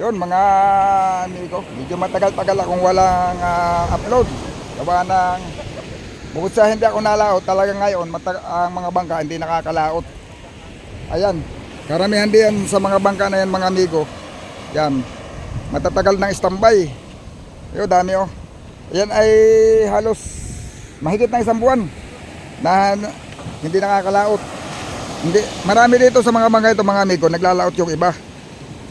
Yun mga amigo, medyo matagal-tagal akong walang ah, upload. Gawa ng bukod sa hindi ako nalaot, talaga ngayon mata- ang mga bangka hindi nakakalaot. Ayan, karamihan din sa mga bangka na yan mga amigo. Yan, matatagal ng standby. Yo, dami oh. Yan ay halos mahigit na isang buwan na- hindi nakakalaot. Hindi, marami dito sa mga bangka ito mga amigo, naglalaot yung iba.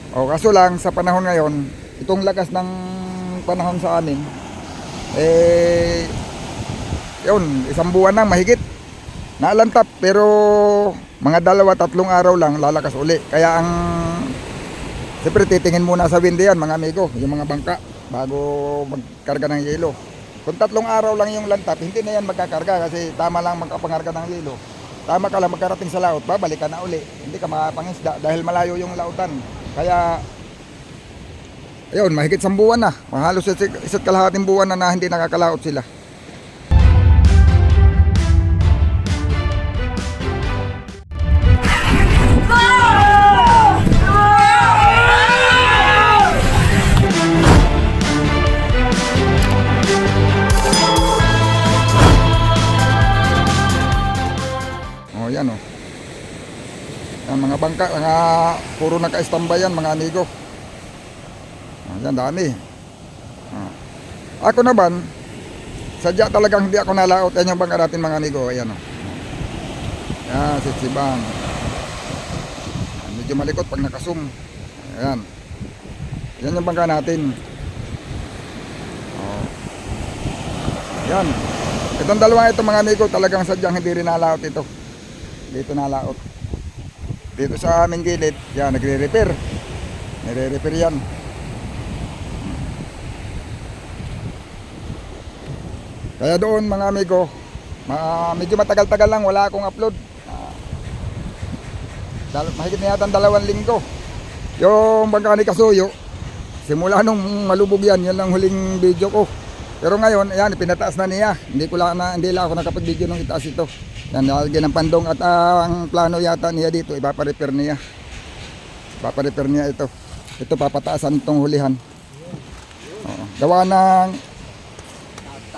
O kaso lang sa panahon ngayon, itong lakas ng panahon sa amin, eh, yun, isang buwan na mahigit. Naalantap pero mga dalawa, tatlong araw lang lalakas uli. Kaya ang, siyempre titingin muna sa wind yan mga amigo, yung mga bangka bago magkarga ng yelo. Kung tatlong araw lang yung lantap, hindi na yan magkakarga kasi tama lang magkapangarga ng yelo. Tama ka lang magkarating sa laot, babalik ka na uli. Hindi ka makapangisda dahil malayo yung lautan. Kaya, ayun, mahigit sa buwan na. Mahalos isa't kalahating buwan na na hindi nakakalaot sila. Yan, mga bangka, mga puro naka-standby mga amigo. Oh, yan, dami. Oh. Ako naman, sadya talagang hindi ako nalaot. Yan yung bangka natin, mga amigo. Ayan oh. Yan, sitsibang. Medyo malikot pag nakasum. Ayan. Yan yung bangka natin. Oh. Yan. Itong dalawang ito mga amigo, talagang sadyang hindi rin nalaot ito. Dito nalaot. Dito sa aming gilid, yan, nagre-repair. Nagre-repair yan. Kaya doon mga amigo, ma medyo matagal-tagal lang, wala akong upload. Ah, dal- mahigit na yata ang dalawang linggo. Yung bangka ni Kasuyo, simula nung malubog yan, yun lang huling video ko. Pero ngayon, ayan, pinataas na niya. Hindi ko lang na, hindi lang ako nakapag-video nung itaas ito. Yan, nalagyan ng pandong at ah, ang plano yata niya dito, ipaparepair niya. Ipaparepair niya ito. Ito papataasan itong hulihan. Oo. Gawa ng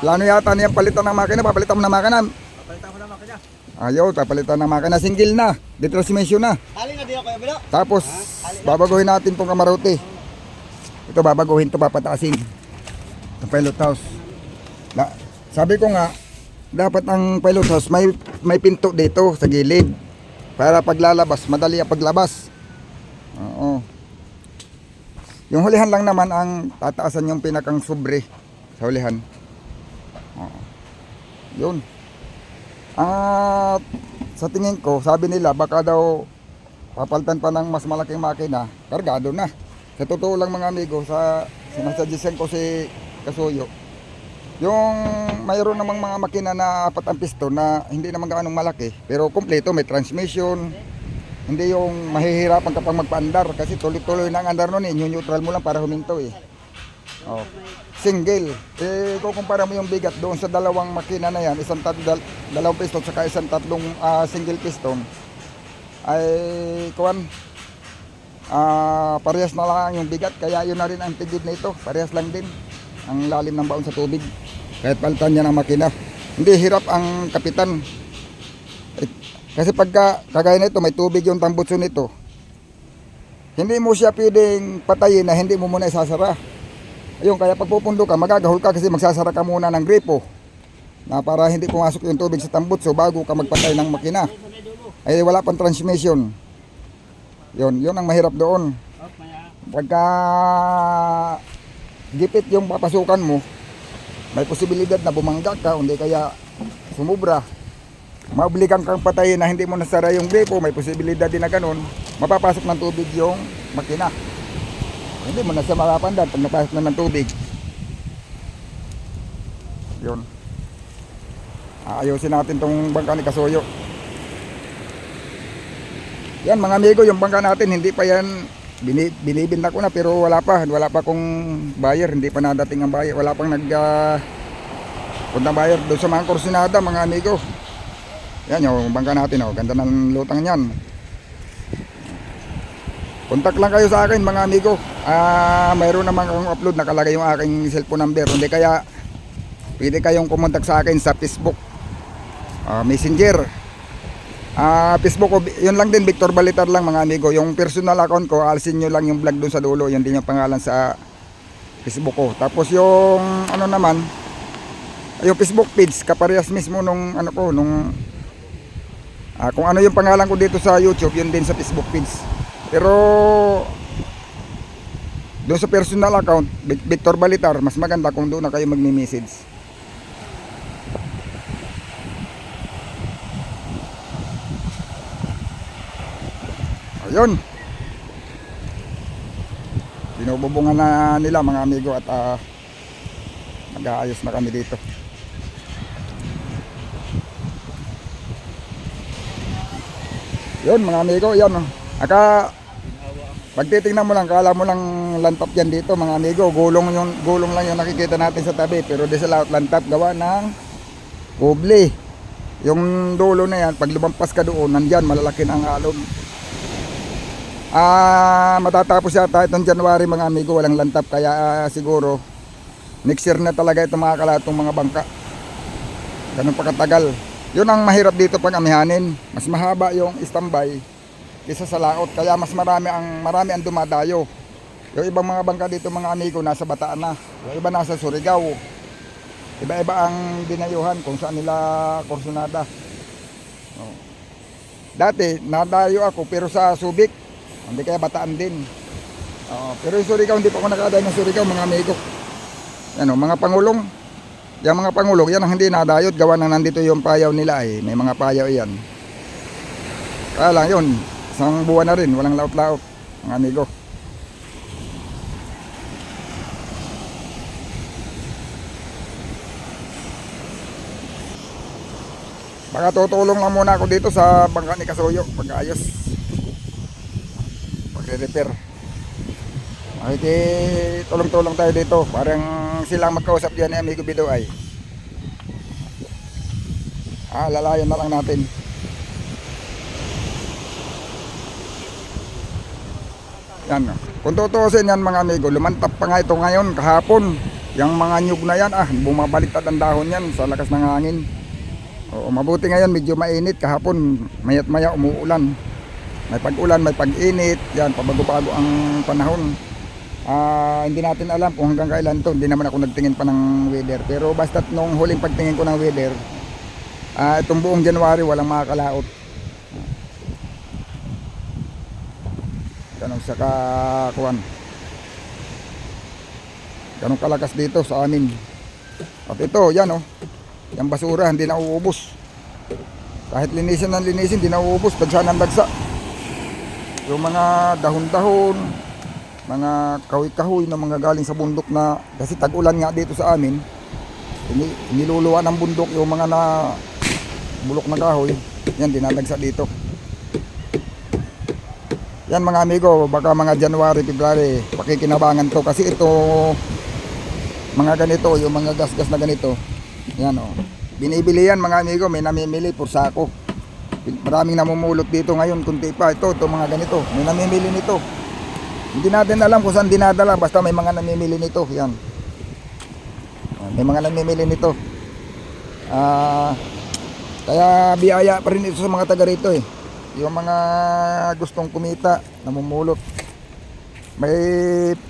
plano yata niya palitan ng makina, papalitan mo ng makina. Papalitan ko na makina. Ayaw, papalitan ng makina. Single na, detransmission na. Hali na din ako bilo. Tapos, babaguhin natin itong kamarote. Ito, babaguhin ito, papataasin. Ang pilot house. Na, sabi ko nga, dapat ang pilot house may, may pinto dito sa gilid. Para paglalabas, madali ang paglabas. Oo. Yung hulihan lang naman ang tataasan yung pinakang sobre sa hulihan. Oo. Yun. At sa tingin ko, sabi nila baka daw papalitan pa ng mas malaking makina, kargado na. Sa totoo lang mga amigo, sa sinasuggestion ko si Kasuyo, yung mayroon namang mga makina na apat ang piston na hindi naman gaanong malaki, pero kompleto, may transmission, hindi yung mahihirapan kapag magpaandar kasi tuloy-tuloy na ang andar nun eh, neutral mo lang para huminto eh. Oh. Single. Eh, kukumpara mo yung bigat doon sa dalawang makina na yan, isang tat, dal, dalawang piston saka isang tatlong ah, single piston, ay kuwan ah parehas na lang yung bigat kaya yun na rin ang tigid nito parehas lang din ang lalim ng baon sa tubig. Kahit palitan niya ng makina. Hindi hirap ang kapitan. Eh, kasi pagka kagaya nito may tubig yung tambutso nito hindi mo siya pwedeng patayin na hindi mo muna isasara. Ayun kaya pag pupundo ka magagahol ka kasi magsasara ka muna ng gripo na para hindi pumasok yung tubig sa tambutso bago ka magpatay ng makina. Ay wala pang transmission. Yun, yun ang mahirap doon. Pagka gipit yung papasukan mo, may posibilidad na bumangga ka, hindi kaya sumubra. Maobligan kang patayin na hindi mo nasara yung gripo, may posibilidad din na ganun, mapapasok ng tubig yung makina. Hindi mo na siya makapandan pag napasok na ng tubig. Yun. Ayusin natin tong bangka ni Kasuyo. Yan mga amigo, yung bangka natin hindi pa yan bini, binibinta ko na pero wala pa, wala pa kung buyer, hindi pa nadating ang buyer, wala pang nag uh, puntang buyer doon sa mga kursinada mga amigo. Yan yung bangka natin, oh, ganda ng lutang niyan. Contact lang kayo sa akin mga amigo. Ah, mayroon naman akong upload nakalagay yung aking cellphone number. Hindi kaya pwede kayong kumontak sa akin sa Facebook. Ah, Messenger. Ah, Facebook ko, yun lang din Victor Balitar lang mga amigo. Yung personal account ko, alisin nyo lang yung vlog doon sa dulo. Yun din yung pangalan sa Facebook ko. Tapos yung ano naman, yung Facebook page, kaparehas mismo nung ano ko, nung Ah, kung ano yung pangalan ko dito sa YouTube, yun din sa Facebook page. Pero doon sa personal account, Vic- Victor Balitar, mas maganda kung doon na kayo magme-message. Ayun. Binububungan na nila mga amigo at ah, nag-aayos na kami dito. Yun mga amigo, oh. Aka pag titingnan mo lang, kala mo lang lantap yan dito mga amigo. Gulong yung gulong lang yung nakikita natin sa tabi, pero di sa lahat lantap gawa ng kubli. Yung dulo na yan, pag lumampas ka doon, nandyan malalaki na ang alon. Ah, matatapos yata itong January mga amigo, walang lantap kaya ah, siguro next year na talaga itong mga kalatong mga bangka. Ganun pa katagal. Yun ang mahirap dito pag amihanin. Mas mahaba yung standby kaysa sa laot. Kaya mas marami ang marami ang dumadayo. Yung ibang mga bangka dito mga amigo nasa Bataan na. Yung iba nasa Surigao. Iba-iba ang dinayuhan kung saan nila kursunada. Oh. Dati nadayo ako pero sa Subic. Hindi kaya Bataan din. Oo, pero yung Surigao hindi pa ako nakadayo ng Surigao mga amigo. Ano, mga pangulong yung mga pangulog, yan ang hindi nadayot. Gawa na nandito yung payaw nila eh. May mga payaw yan. Kaya lang yun. Isang buwan na rin. Walang laot-laot. Mga amigo. Baka tutulong lang muna ako dito sa bangka ni Kasuyo. Pag-ayos. Pag-repair. Okay, tulong-tulong tayo dito. Parang silang magkausap diyan ni Amigo Bido ay. Ah, lalayan na lang natin. Yan. Kung tutuusin yan mga amigo, lumantap pa nga ito ngayon kahapon. Yung mga nyug na yan, ah, bumabaliktad ang dahon yan sa lakas ng hangin. Oo, mabuti ngayon medyo mainit kahapon, mayat maya umuulan. May pag-ulan, may pag-init, yan, pabago-bago ang panahon. Ah, hindi natin alam kung hanggang kailan to. Hindi naman ako nagtingin pa ng weather. Pero basta't nung huling pagtingin ko ng weather, ah, itong buong January walang makakalaot. Ganun sa kakuan. Ganun kalakas dito sa amin. At ito, yan oh. Yung basura, hindi na uubos. Kahit linisin ng linisin, hindi na uubos. Dagsa ng dagsa. Yung mga dahon-dahon, mga kahoy-kahoy na mga galing sa bundok na kasi tag-ulan nga dito sa amin niluluwa ng bundok yung mga na bulok na kahoy. Yan dinadagsa dito. Yan mga amigo baka mga January, February pakikinabangan to. Kasi ito mga ganito yung mga gas-gas na ganito. Yan o binibili yan mga amigo may namimili por sako maraming namumulot dito ngayon kunti pa ito, ito mga ganito may namimili nito hindi natin alam kung saan dinadala basta may mga namimili nito. Yan. May mga namimili nito. Ah kaya biyaya pa rin ito sa mga taga rito eh. Yung mga gustong kumita, namumulot. May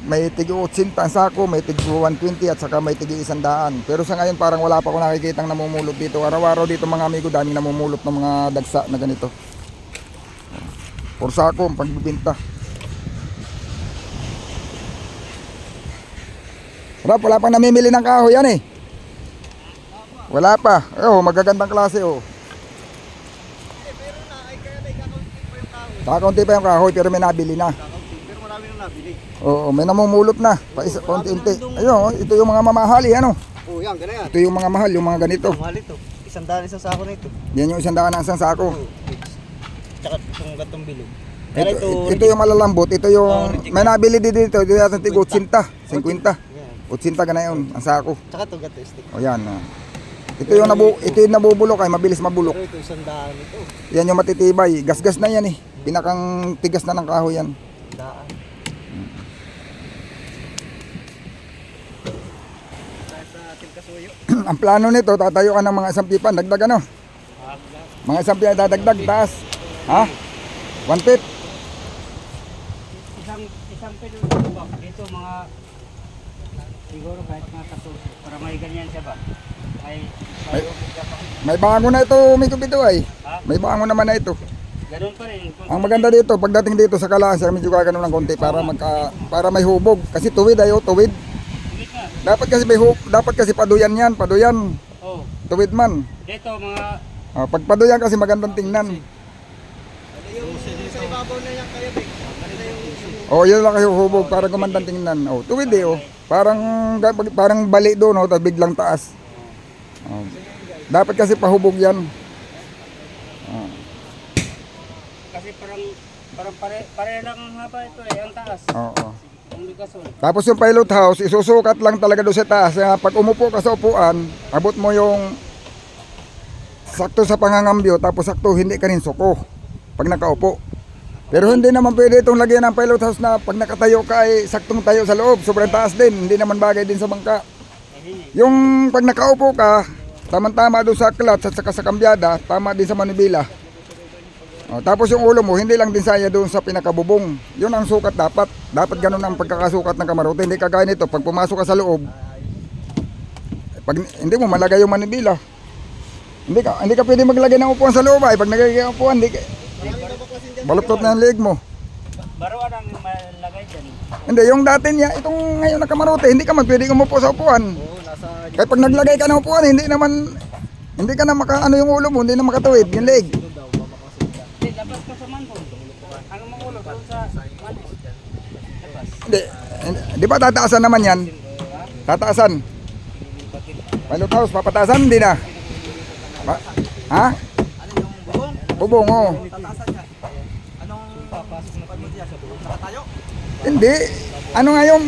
may tigi 80 ang sako, may tigi 120 at saka may tigi 100. Pero sa ngayon parang wala pa ako nakikitang namumulot dito. Araw-araw dito mga amigo, daming namumulot ng mga dagsa na ganito. Por sako ang pagbibinta. Rap, wala pang namimili ng kahoy yan eh. Wala pa. Oh, magagandang klase oh. Kakaunti pa yung kahoy pero may nabili na. Kakaunti, pero marami nang nabili. Oo, may namumulot na. Pa isa, konti-unti. Ayun, oh, ito yung mga mamahali ano. Oo, yan, gano'n yan. Ito yung mga mahal, yung mga ganito. Mahal ito. Isang daan isang sako na ito. Yan yung isang daan ng isang sako. Oo, Tsaka itong gatong bilog. Ito, ito, ito, yung malalambot. Ito Oh, yung, reject may nabili din dito. Ito yung tigo 80, 50. Yan. 80 ka na yun, ang sako. Tsaka ito gato stick. O yan. ah. Ito yung, nabu, ito yung nabubulok ay mabilis mabulok. Pero ito isang daan ito. Yan yung matitibay. Gas-gas na yan eh. Pinakang tigas na ng kahoy yan. daan. Sa ating kasuyo. Ang plano nito, tatayo ka ng mga isang pipan, dagdag ano? Mga isang pipan dadagdag, taas. Ha? One feet. Isang isang ba? Dito mga siguro kahit mga kaso para may ganyan siya ba? May May- May bango na ito, may kubido ay. Ha? May bango naman na ito. Ganun pa rin. Ang maganda dito, pagdating dito sa kalasa, medyo gagano ng konti para magka, para may hubog. Kasi tuwid ayo, tuwid. Dapat kasi may hub, dapat kasi paduyan yan, paduyan. Oh, Tuwid man. dito mga Ah, pag paduyan kasi magandang tingnan. Oh, yun lang kayo hubog para gumandang tingnan. Oh, tuwid eh, oh. Parang parang bali doon, oh, tapos biglang taas. Oh. Dapat kasi pahubog yan. Oh. kasi parang parang pare pare lang ang haba ito eh, ang taas. Oo. Ang ligason. Tapos yung pilot house, isusukat lang talaga doon sa taas. Kaya pag umupo ka sa upuan, abot mo yung sakto sa pangangambyo, tapos sakto hindi ka rin suko pag nakaupo. Pero hindi naman pwede itong lagyan ng pilot house na pag nakatayo ka ay saktong tayo sa loob. Sobrang taas din, hindi naman bagay din sa bangka. Yung pag nakaupo ka, tamang-tama doon sa clutch at saka sa kambyada, tama din sa manubila. O, tapos yung ulo mo, hindi lang din saya doon sa pinakabubong. Yun ang sukat dapat. Dapat ganun ang pagkakasukat ng kamarote. Hindi kagaya nito, pag pumasok ka sa loob, pag hindi mo malagay yung manubila. Hindi ka, hindi ka pwede maglagay ng upuan sa loob ay. Pag naglagay ng upuan, hindi ka, baluktot na yung leg mo. Baruan ang malagay dyan. Hindi, yung dati niya, itong ngayon na kamarote, hindi ka magpwede umupo sa upuan. Oo, nasa... Kaya pag naglagay ka ng upuan, hindi naman, hindi ka na maka, ano yung ulo mo, hindi na makatuwid, yung leg. Hindi, labas ka sa manhole. Ang mga ulo doon sa manhole. Hindi- di ba tataasan naman yan? Tataasan. Pilot house, papataasan, hindi na. Pa- ha? Bubong? Oh. Hindi. Ano nga yung,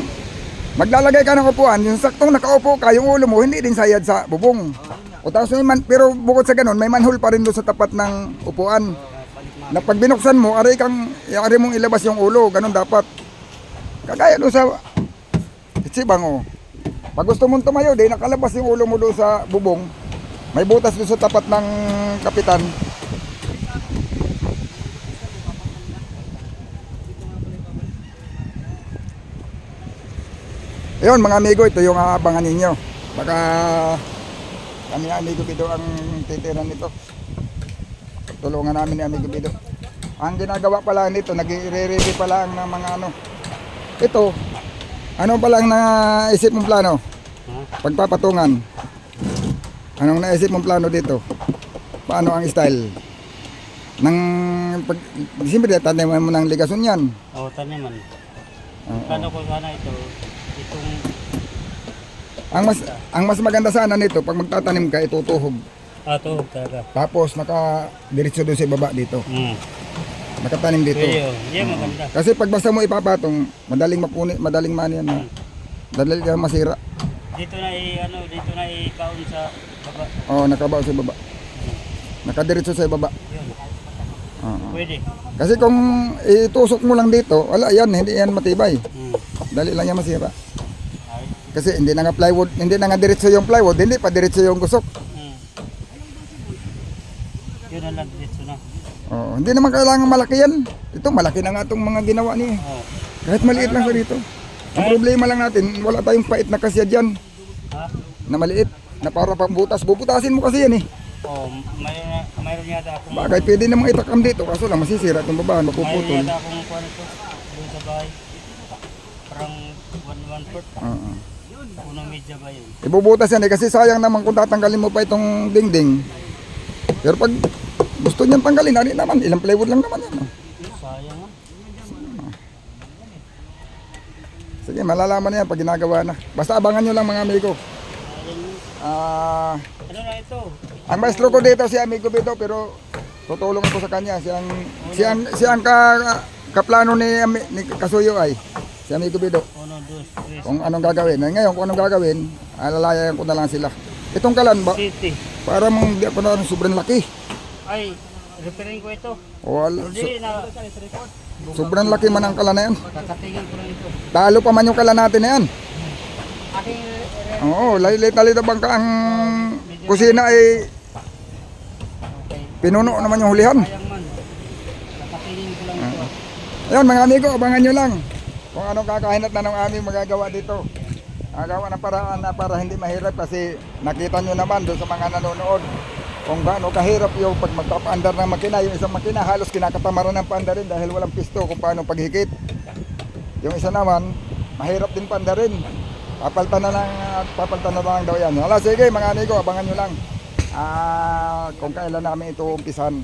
maglalagay ka ng upuan, yung saktong nakaupo ka, yung ulo mo, hindi din sayad sa bubong. O tapos may man, pero bukod sa ganun, may manhole pa rin doon sa tapat ng upuan. Na pag binuksan mo, aray kang, aray mong ilabas yung ulo, ganun dapat. Kagaya doon sa Itsibang oh. Pag gusto mong tumayo, di nakalabas yung ulo mo doon sa bubong. May butas doon sa tapat ng kapitan. Ayun mga amigo, ito yung aabangan ninyo. Baka kami amigo Bido ang titira nito. Tulungan namin ni amigo Bido. Ang ginagawa pala nito, nag-ready pa lang ng mga ano. Ito, ano pa lang naisip mong plano? Pagpapatungan. Anong naisip mong plano dito? Paano ang style? Nang pag, siyempre tatanim mo ng ligason yan. Oo, taniman. Oo. Plano ko sana ito, itong Ang mas ang mas maganda sana nito pag magtatanim ka itutuhog. ah, tuhog talaga. Tapos naka diretso doon sa baba dito. Hmm. Nakatanim dito. Oh. Yan maganda. Kasi pag basta mo ipapatong, madaling mapunit, madaling man yan. ha? Dadaling ka masira. Dito na i ano, dito na i-baon sa baba. Oo, nakabaw sa baba. Nakadiretso sa baba. Yun. Oo. Pwede. Kasi kung itusok mo lang dito, wala yan, hindi yan matibay. Hmm. Dali lang yan masira. Kasi hindi na nga plywood, hindi na nga diretso yung plywood, hindi pa diretso yung gusok. Hmm. Yun na lang dito na. Oo, hindi naman kailangan malaki yan. Ito, malaki na nga itong mga ginawa niya. Oh. Kahit maliit lang sa dito. Ang problema lang natin, wala tayong pait na kasya dyan Ha? na maliit. Na para pambutas. Bubutasin mo kasi yan eh. Oh, mayroon na, mayroon yata akong Bagay, pwede namang itakam dito. Kaso lang, masisira itong babahan, mayroon mapuputol. yata akong kuwan ito doon sa bahay. Parang one one fourth. Oo. Unang medya ba yun? Ibubutas yan eh, kasi sayang naman kung tatanggalin mo pa itong dingding. Pero pag gusto niyan tanggalin, ano naman, ilang plywood lang naman yan. oh. Sayang ah. Sige, malalaman na yan pag ginagawa na. Basta abangan nyo lang mga amigo. Ah, Ano na ito? ang maestro ko dito si amigo Bito pero tutulong ako sa kanya. Siyang siyang siyang ka kaplano ni, ni Kasuyo ay si amigo Bito. Kung anong gagawin. Ngayon kung anong gagawin, alalayan ko na lang sila. Itong kalan ba? Para mong di ako na sobrang laki. Ay, repairing ko ito. O, al- so, Hindi na. Sobrang laki man ang kala na yan. Kakatingin ko lang ito. Talo pa man yung kala natin na yan. Aking eh, Oo, lalit-lalit na bangka ang kusina ay okay. pinuno naman yung hulihan. Sayang man. Kakatingin ko lang ito. Ayun mga amigo, abangan nyo lang kung anong kakahinat na ng aming magagawa dito. Magawa ng paraan na para hindi mahirap kasi nakita nyo naman doon sa mga nanonood kung gaano kahirap yung pag magpapaandar ng makina. Yung isang makina halos kinakatamaran ng paandarin dahil walang pisto kung paano paghikit. Yung isa naman, mahirap din paandarin. Papaltan na lang, at papaltan na lang daw yan. Hala, sige mga amigo, abangan nyo lang. Ah, kung kailan namin ito umpisan.